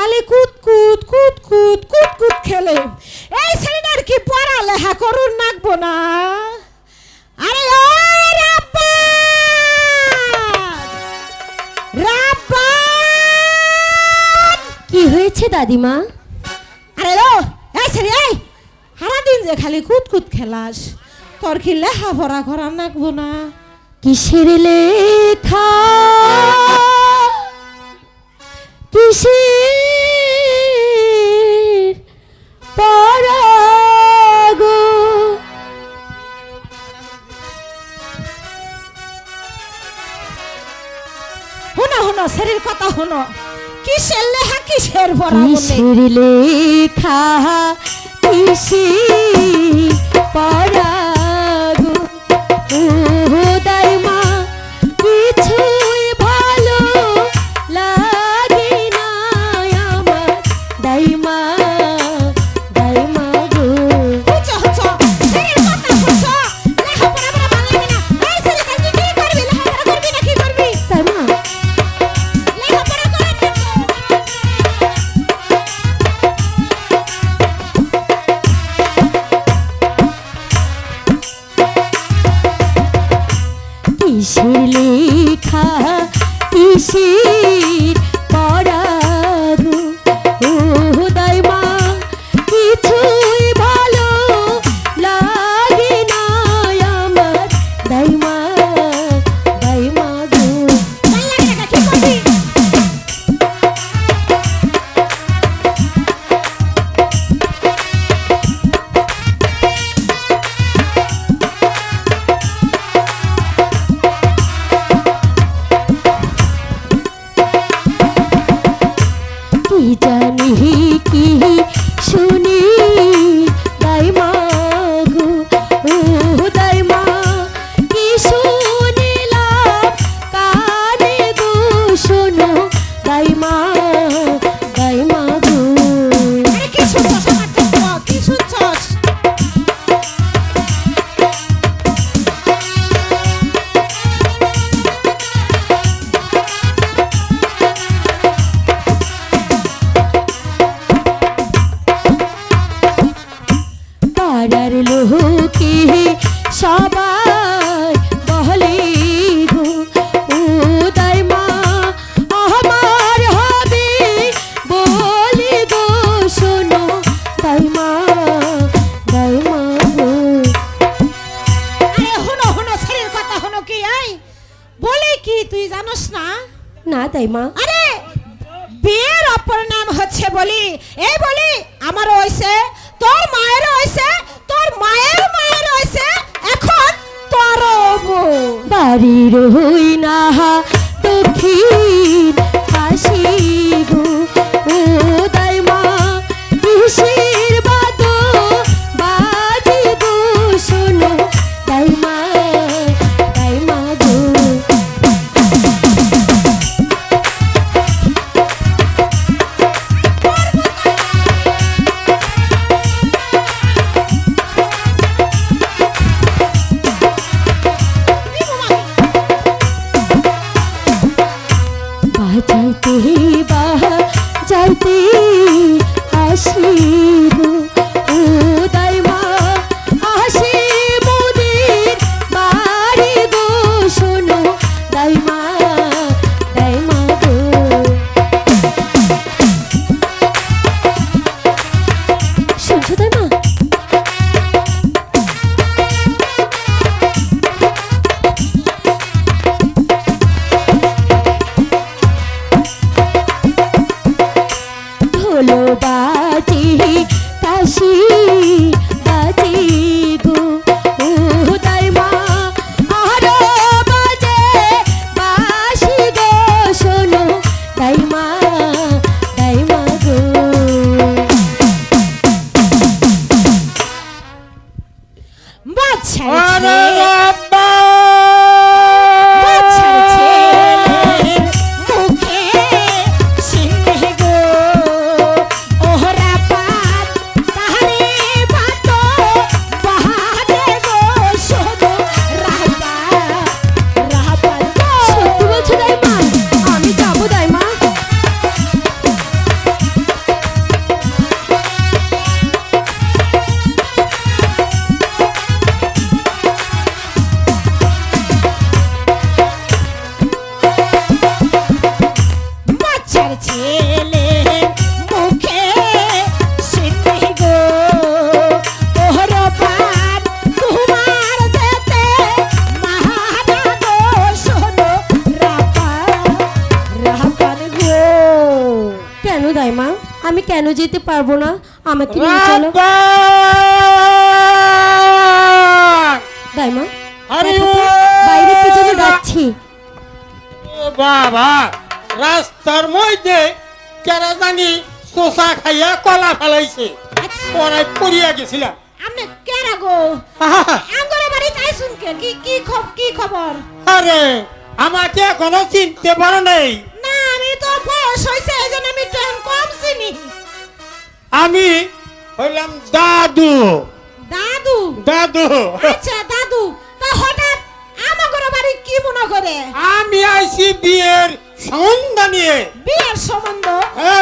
খালি কুত কুত কুত কুত কুত কুত খেলে। এই ছেলেটার কি পড়ালেখা করুন নাকবো না আরে ও কি হয়েছে দাদিমা? আরে ও এই ছেলে এই! সারাদিন যে খালি কুত কুত খেলাস তোর কি লেখাপড়া করার নাকবো না কিসের লেখা? কিসের পরাগো। শোনো শোনো ছেলের কথা শোনো কিসের লেখা কিসের বলে কিসের লেখা কিসের পরাগো? কিসের পাড়ার লোকে সবাই বহলে ও দাইমা আমার হবে বলে গো শোনো আরে শোনো শোনো ছেলের কথা শোনো কি এই? বলে কি তুই জানোস না? না দাইমা আরে বিয়ের অপর নাম হচ্ছে বলি। এই বলি আমার হইছে তোর মায়ের তোর মায়ের মায়ের হয়েছে এখন তোর বাড়ির হই না দক্ষিণ হাসি। বাজাইতে বা যাইতে আসি ঢোলো দাইমা আমি কেন যেতে পারব না? আমাকে নিয়ে চলো! দাইমা আরে বাইরে কি জন্য ডাকছি। ও বাবা! রাস্তার মধ্যে কেরা জানি শোষা খাইয়া কলা ফেলাইছে। পড়াই পড়িয়া গেছিলাম। আপনি কেরা গো! আঙ্গরে বাড়ি শুনকে কি কি খব কি খবর? আরে আমাকে এখনও চিনতে পারো নাই। আমি বয়স হয়েছে এই জন্য আমি ট্রেন কম চিনি। আমি হইলাম দাদু। দাদু? দাদু। আচ্ছা দাদু তা হঠাৎ আমাগর বাড়ি কি মনে করে? আমি আইছি বিয়ের সন্ধান নিয়ে। বিয়ের সম্বন্ধ? হ্যাঁ।